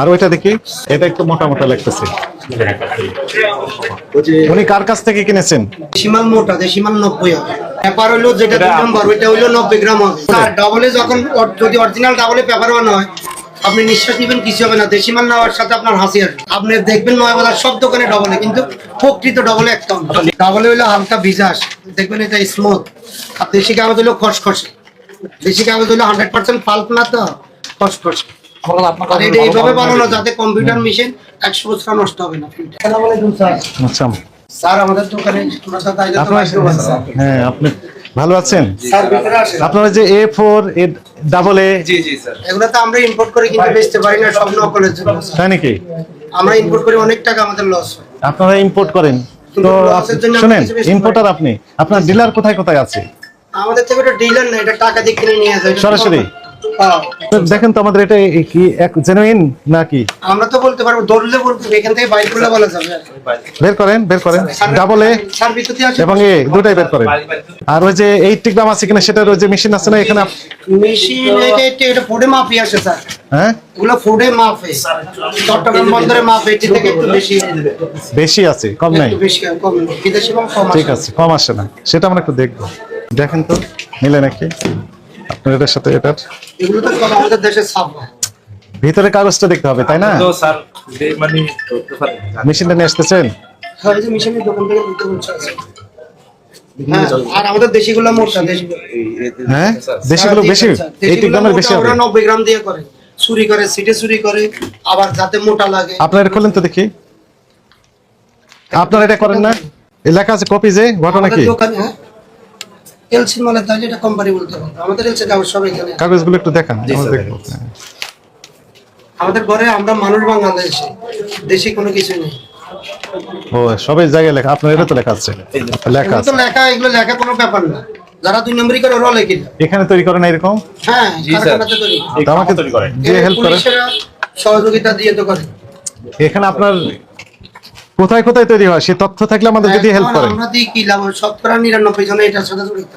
আর ওইটা দেখি এটা একটু মোটা মোটা লাগতেছে। উনি কার কাছ থেকে কিনেছেন? সীমাল মোটা নব্বই হবে। পেপার হলো যেটা দুই নম্বর ওইটা হইল নব্বই গ্রাম হবে। আর ডাবলে যখন যদি অরিজিনাল ডাবলে পেপার বানানো হয় আপনি নিঃশ্বাস নেবেন কিছু হবে না। দেশিমাল নেওয়ার সাথে আপনার হাসি আসবে। আপনি দেখবেন নয় বাজার সব দোকানে ডবলে কিন্তু প্রকৃত ডবলে একটা ডাবলে হইল হালকা ভিজাস দেখবেন এটা স্মুথ আর দেশি কাগজ হইল খসখসে। দেশি কাগজ হলো হান্ড্রেড পার্সেন্ট পাল্প না তো? খসখসে। আর এটা এইভাবে বানানো যাতে কম্পিউটার মেশিন একশো বছর নষ্ট হবে না। আসসালামু আলাইকুম স্যার। আচ্ছা স্যার আমাদের দোকানে আপনার হ্যাঁ আপনি ভালো আছেন? স্যার ভিতরে আসেন। আপনারা যে এ ফোর এ ডাবল এ এগুলো তো আমরা ইম্পোর্ট করে কিন্তু বেচতে পারি না সব নকলের জন্য। স্যার। তাই নাকি? আমরা ইম্পোর্ট করে অনেক টাকা আমাদের লস হয়। আপনারা ইম্পোর্ট করেন। তো শুনেন ইম্পোর্টার আপনি। আপনার ডিলার কোথায় কোথায় আছে? আমাদের থেকে ডিলার না এটা টাকা দিয়ে কিনে নিয়ে যায় সরাসরি? দেখেন তো আমাদের এটা কি এক জেনুইন নাকি? আমরা তো বলতে পারব দৌড়লে বলতে এখান থেকে বাইর করলে বলা যাবে। বের করেন বের করেন ডাবল এ আছে এবং এ দুটাই বের করেন। আর ওই যে এইটটি গ্রাম আছে কিনা সেটার ওই যে মেশিন আছে না এখানে মেশিন এটা এটা- এটা ফুডে মাপই আসে স্যার। হ্যাঁ? এগুলো ফুডে মাপে চট্টগ্রাম বন্দরে মাপ এটি থেকে একটু বেশি। বেশি আছে কম নাই। বেশি কম বিদেশি কম ঠিক আছে কম আসে না। সেটা আমরা একটু দেখব। দেখেন তো মিলে নাকি? এটার সাথে এটার? এগুলো তো সব আমাদের দেশের ছাপ ভিতরে কাগজটা দেখতে হবে তাই না? তো স্যার যে মানে মেশিনটা নিয়ে আসতেছেন? হ্যাঁ এই যে মেশিনের দোকান থেকে বলছে আছে। হ্যাঁ, আর আমাদের দেশিগুলো মোটা দেশি হ্যাঁ? দেশিগুলো বেশি? গ্রামের বেশি হবে? ওরা নব্বই গ্রাম দিয়ে করে। চুরি করে সিটে চুরি করে আবার যাতে মোটা লাগে। আপনার এটা খোলেন তো দেখি। আপনার এটা করেন না? এই লেখা আছে কপি যে ঘটনা কি? দোকানে হ্যাঁ? এলসি মানে তাহলে এটা কোম্পানি বলতে পারব আমাদের এলসি কাগজ সব এখানে। কাগজগুলো একটু দেখান। আমাদের ঘরে আমরা মানুষ বাংলাদেশে দেশি কোনো কিছু নেই। ও সবাই জায়গায় লেখা আপনার এটা তো লেখা আছে। লেখা তো আছে। লেখা এগুলো লেখা কোনো ব্যাপার না। যারা দুই নম্বরই করে ওরাও লেখে এখানে তৈরি করেন এরকম? হ্যাঁ কারখানাতে তৈরি আমাকে তৈরি করেন। যে হেল্প পুলিশেরা সহযোগিতা দিয়ে তো করে। এখানে আপনার কোথায় কোথায় তৈরি হয়? সে তথ্য থাকলে আমাদের যদি হেল্প এখন করেন। আমরা দিই কি লাভ শতকরা নিরানব্বই জন এটার সাথে জড়িত।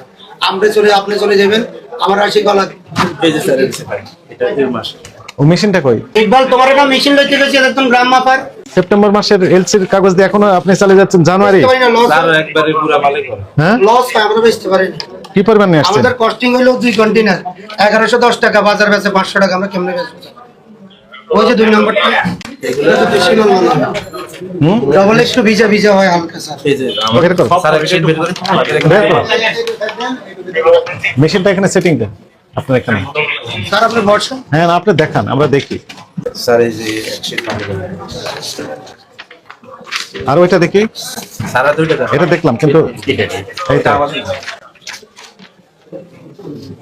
আমরা চলে আপনি চলে যাবেন আমার আসি গলা যে স্যার এটা দেড় মাস। ও মেশিনটা কই? ইকবাল তোমার একটা মেশিন লইতে গেছি একদম গ্রাম মাপার। সেপ্টেম্বর মাসের এলসির কাগজ দিয়ে এখনও আপনি চালিয়ে যাচ্ছেন জানুয়ারি? স্যার একবারে পুরা মালিক করে হ্যাঁ? লস হয় আমরা বেচতে পারি না। কি পরিমাণ নিয়ে আসছেন? আমাদের কস্টিং হলো দুই কন্টেনার এগারোশো দশ টাকা বাজার বেচে পাঁচশো টাকা আমরা কেমনে বেচবো? ওই যে দুই নম্বরটা। এগুলো তো বেশি মাল মনে হয় ডবল একটু ভিজা ভিজা হয় হালকা স্যার। মেশিনটা এখানে সেটিং দেন আপনার এখানে। স্যার আপনি বর্ষা হ্যাঁ আপনি দেখান আমরা দেখি। স্যার এই যে আর ওইটা দেখি। সারা দুইটা এটা দেখলাম কিন্তু এটা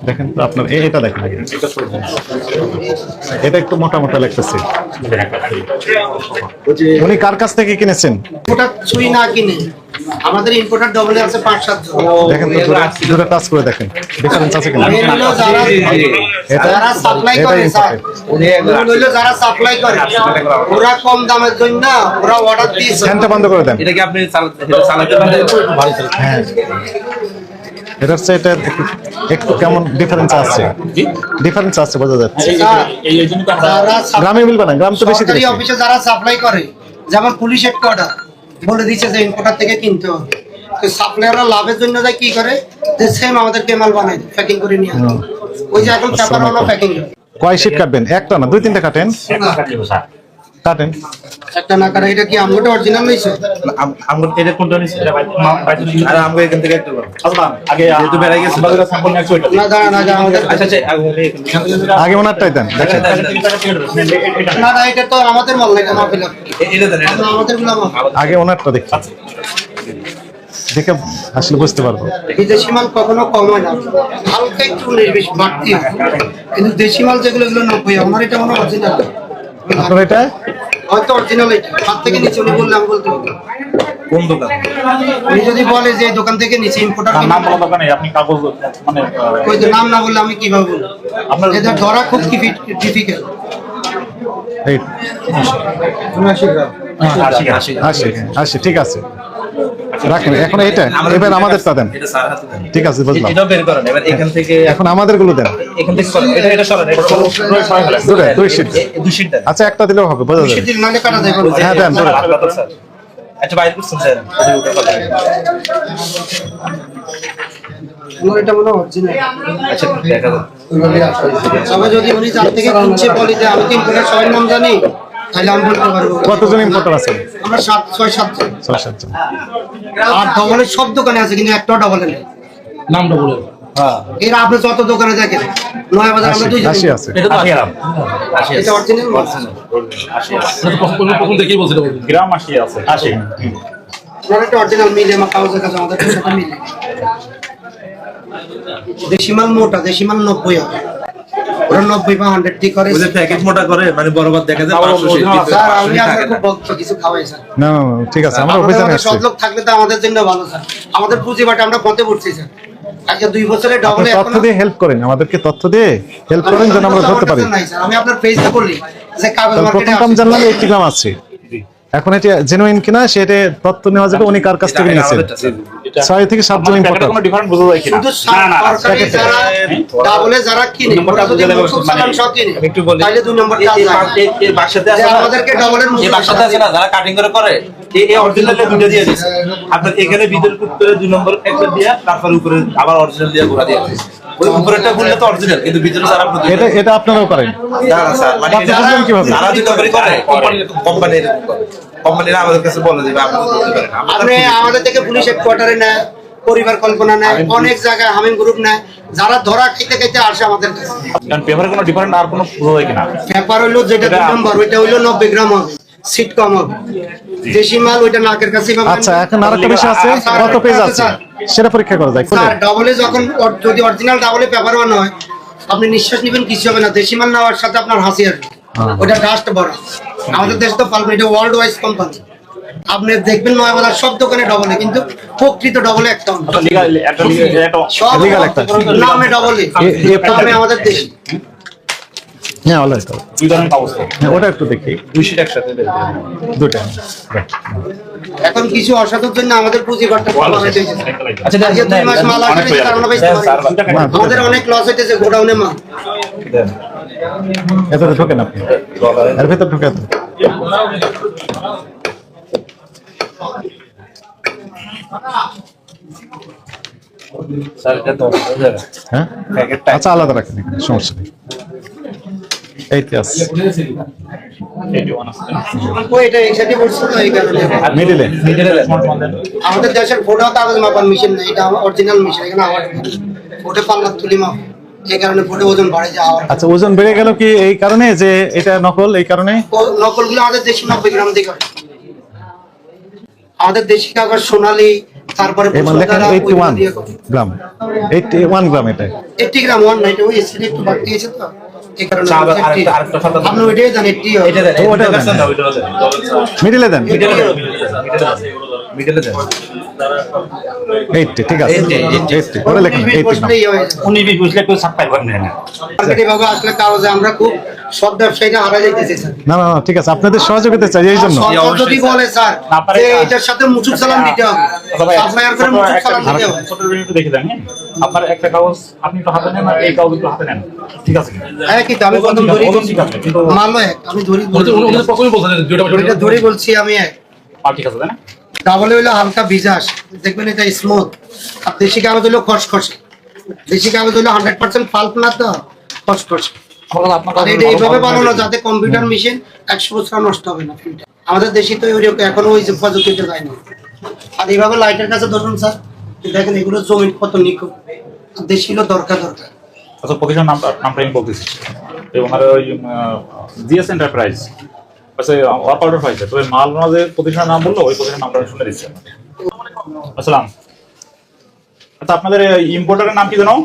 দেখেন তো আপনার এটা দেখেন। এটা একটু মোটা মোটা লাগতেছে। উনি কার কাছ থেকে কিনেছেন? ওটা ছুঁই না কিনে। আমাদের ইম্পোর্টার ডবল আছে পাঁচ সাত দেখেন দুটো দুটো টাচ করে দেখেন। ডিফারেন্স আছে কিনা? যারা এটা যারা সাপ্লাই করে স্যার যারা সাপ্লাই করে। ওরা কম দামের জন্য ওরা অর্ডার দিয়েছে। ফ্যানটা বন্ধ করে দেন। এটা কি আপনি চালাতে পারেন হ্যাঁ। এটা হচ্ছে এটা একটু কেমন ডিফারেন্স আছে? ডিফারেন্স আছে বোঝা যাচ্ছে। গ্রামে মিলবে না গ্রাম তো বেশি অফিসে যারা সাপ্লাই করে যেমন পুলিশ একটা অর্ডার বলে দিচ্ছে যে ইম্পোর্টার থেকে কিনতে হবে। তো লাভের জন্য যায় কি করে? যে সেম আমাদের কেমাল বানাই প্যাকিং করে নিয়ে আসে। ওই যে এখন পেপার প্যাকিং কয় শীট কাটবেন? একটা না? দুই তিনটা কাটেন? কাটেন একটা না কাটা এটা কি আমগোটা অরিজিনাল হইছে আম- আমরা এটা কোনটা নিছি আর আমরা এখান থেকে একটা করব আগে যেহেতু গেছে। না দাঁড়া না আমাদের আচ্ছা আচ্ছা আগে আগে ওনারটাই দেন দেখেন। না না এটা তো আমাদের মাল না ফেলা এটা দেন এটা আমাদেরগুলা আগে ওনারটা দেখি। দেখে আসলে বুঝতে পারব। বিদেশি মাল কখনো কম হয় না। হালকা একটু উনিশ বিশ বাড়তি হয়। কিন্তু দেশি মাল যেগুলো এগুলো নব্বই আমার এটা মনে অরিজিনাল আপনার এটা? হয়তো অরিজিনাল এটা হাত থেকে নিচে উনি বললে আমি বলতে পারব কোন দোকান? উনি যদি বলে যে এই দোকান থেকে নিচে ইম্পোর্টার নাম বলা দরকার আপনি কাগজ মানে ওই যে নাম না বললে আমি কীভাবে বলব? আপনার- এদের ধরা খুব ডিফিকাল্ট এই আশি আশি আসে আসে ঠিক আছে। রাখেন এখন এইটা এবার আমাদের তা দেন। এটা দেন। ঠিক আছে বুঝলাম। এটাও বের করেন এবার এখান থেকে এখন আমাদেরগুলো দেন। এখান থেকে সরেন এটা এটা সরেন এটা দুটো দুই শিট দুই শিট। দেন। আচ্ছা একটা দিলেও হবে বোঝা যাবে। মানে কাটা যাবে না। হ্যাঁ দেন। স্যার। আচ্ছা বাইরে করছেন স্যার। এটা উঠে কথা এটা মনে হচ্ছে না আচ্ছা দেখা যাক। সবাই যদি উনি যার থেকে কিনছে বলি যে আমি তিন সবাই নাম জানি। কতজন ইম্পোর্টার আছে আমরা সাত ছয় সাতজন ছয় সাতজন আর ডবলের সব দোকানে আছে কিন্তু একটাও ডবলে নেই। নামটা বলে এর আপনি যত দোকানে দেখেন নয় বাজার আমরা আশি আশি আছে। এটা তো আসি আসি এটা অরিজিনাল আসি প্রথম থেকেই বলছিল গ্রাম আশি আছে। আশি। ওনার অরিজিনাল মিলে আমার কাগজের কাছে আমাদের সাথে মিলে। দেশি মাল মোটা দেশি মাল নব্বই হবে ওরা নব্বই বা হান্ড্রেড ঠিক করে? প্যাকেট মোটা করে মানে বরাবর দেখা যায় 500 শীট স্যার আমি 500 খুব না। কিছু খাওয়াই স্যার। না ঠিক আছে আমরা অভিযানে সব লোক থাকলে তো আমাদের জন্য ভালো স্যার। আমাদের পুঁজি বাটে আমরা পথে পড়ছি স্যার। আজকে দুই বছরে ডবলে তথ্য দিয়ে হেল্প করেন আমাদেরকে তথ্য দিয়ে হেল্প করেন যেন আমরা ধরতে পারি। আমি আপনার পেজটা করলি যে কাগজ মার্কেটে প্রথম জানলাম গ্রাম আছে এখন এটা জেনুইন কিনা সেটা তথ্য নেওয়া যাবে উনি কার কাছ থেকে নিয়েছেন? ছয় থেকে সাতজন আমাদের ইম্পোর্টার কোনো ডিফারেন্ট বোঝা যায় কিনা? শুধু না না সরকারি যারা ডাবলে যারা কিনে নম্বরটা বুঝে মানে আমি একটু বলি। তাহলে দুই নম্বর এই- কাজ এই যায় বাক- এই- এই বাক্সাতে আছে আমাদেরকে ডবলের আছে না? যারা কাটিং করে করে। এই অরিজিনালে দুটো দিয়ে আপনার এখানে ভিতরে করে দুই নম্বর একটা দিয়ে তারপর উপরে আবার অরিজিনাল দিয়ে ঘোরা দিয়ে ওই উপরেরটা খুললে তো অরিজিনাল কিন্তু ভিতরে যারা এটা এটা আপনারাও করেন। না স্যার মানে যারা- করে কোম্পানির কোম্পানিরা আমাদের কাছে বলে দিবে আপনি তো পারেন। আপনি আমাদের থেকে পুলিশ হেডকোয়ার্টারে নেয় পরিবার কল্পনা নেয় অনেক জায়গায় হামিম গ্রুপ নেয় যারা ধরা খাইতে খাইতে আসে আমাদের কাছে। কারণ পেপারে কোনো ডিফারেন্ট আর কোনো বোঝা যায় কিনা? ব্যাপার হইল যেটা দুই নম্বর ওইটা হইল নব্বই গ্রাম হবে সিট কম হবে দেশি মাল ওইটা নাকের কাছে। আচ্ছা এখন আরেকটা বিষয় আছে কত পেজ আছে সেটা পরীক্ষা করা যায় স্যার ডবলে যখন যদি অরিজিনাল ডাবলে পেপার ওয়ান হয় আপনি নিঃশ্বাস নেবেন কিছু হবে না। দেশি মাল নেওয়ার সাথে আপনার হাসি আসবে। ওটা ডাস্ট বড়। আমাদের দেশে তো পালবে এটা ওয়ার্ল্ড ওয়াইজ কোম্পানি আপনি দেখবেন নয় বাজার সব দোকানে ডবলে কিন্তু প্রকৃত ডবলে একটা সব নামে ডবলে নামে আমাদের দেশি। হ্যাঁ অলরাইট দুই ধরনের কাগজ ওটা একটু দেখি। দুই sheet একসাথে বের করে দিন। দুটা Right. এখন কিছু অসাধুর জন্য আমাদের পুঁজি করতে। আচ্ছা দুই মাস মাল আসলে হয়ে। আমাদের অনেক লস হইতেছে গোডাউনে মাল। এতটা ঢোকেন আপনি। এর ভেতর ঢোকে তো হয়ে। হ্যাঁ আচ্ছা আলাদা রাখেন সমস্যা নেই। মিডিলে। আমাদের দেশের ফোটো কাগজ মাপার মেশিন নেই এটা আমার অরিজিনাল মেশিন এখানে আমার ফোটে পাল্লা তুলি মাপ। এই কারণে ফোটে ওজন বাড়ে যায় আচ্ছা ওজন বেড়ে গেল কি এই কারণে যে এটা নকল এই কারণে নকলগুলো আমাদের দেশি নব্বই গ্রাম থেকে হয়। আমাদের দেশি কাগজ সোনালি তারপরে লেখেন ওয়ান গ্রাম ওয়ান গ্রাম এটা গ্রাম ওয়ান নাইট ওই এসিডি একটু বাড়তি গেছে তো এই কারণে আবার 80 আরেকটা- আরেকটা খাতা দেন। আপনি ওইটাই জানেন এইটটি এটা দেন, তো এটা ওটা দেখাচ্ছেন দেন। না, ওইটা দেন। মিডিলে দেন মিডিলে দেন, মিডিলে দেন। এইটটি ঠিক আছে। 80, 80 এইটটি ওটা লেখেন এইটটি গ্রাম বসলেই হয়ে। যায় উনি বিশ বুঝলে কেউ ছাপ পাইবেন না। মার্কেটে আসলে কাগজে আমরা খুব সব ব্যবসায়ীরা হারা যাইতেছে স্যার। না না না, ঠিক আছে। আপনাদের সহযোগিতা চাই এই জন্য। যদি বলে স্যার যে এটার সাথে মুচুক সালাম দিতে হবে। আচ্ছা সাপ্লায়ার করে মুচুক সালাম দিতে হবে। ছোট একটু দেখে দেন হ্যাঁ? আপনার একটা কাগজ আপনি একটু হাতে নেন আর এই কাগজ একটু হাতে নেন। ঠিক আছে। হ্যাঁ কিন্তু আমি প্রথম ধরি। মানলো এক আমি ধরি ধরি। বলছি আমি এক। ঠিক আছে তাই না? ডাবলে হইল হালকা ভিজাস। দেখবেন এটা স্মুথ আর দেশি কাগজ হইল খসখসে। দেশি কাগজ হইল হান্ড্রেড পার্সেন্ট ফাল্প না তো? খসখসে। আমার কাছে আপনার আর কাছে এটা এইভাবে বানানো যাতে কম্পিউটার মেশিন একশো বছর নষ্ট হবে না ফিল্টার আমাদের দেশি তো এখনও ওই প্রযুক্তিতে আর এইভাবে লাইটের কাছে ধরুন স্যার দেখেন এগুলো জমি কত নিখুঁত। দেশি হলো দরকার দরকার। আচ্ছা প্রতিষ্ঠান নামটা নামটা আমি বলতেছি। তো ওই জিএস এন্টারপ্রাইজ আচ্ছা ওয়ার্ক অর্ডার পাইছে তবে মাল ওনার প্রতিষ্ঠানের নাম বলল ওই প্রতিষ্ঠানের নামটা শুনে দিচ্ছি আসসালাম আচ্ছা আপনাদের ইম্পোর্টারের নাম কি জানো আচ্ছা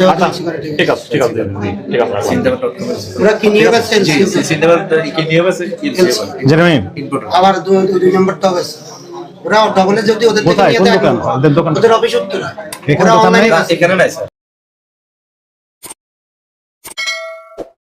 ভাবনা করে ঠিক ঠিক আছে। আছে ঠিক আছে ঠিক আছে রাখলাম। চিন্তা করতে হবে। ওরা কি নিয়ে গেছে জি, জি, চিন্তা করতে হবে, কি নিয়ে গেছে? কি নিয়ে গেছে? Genuine Input। আবার দুই নম্বরটা হবে ওরা ডবলে যদি ওদের দোকান? ওদের অফিস উত্তরা এখানে নেই?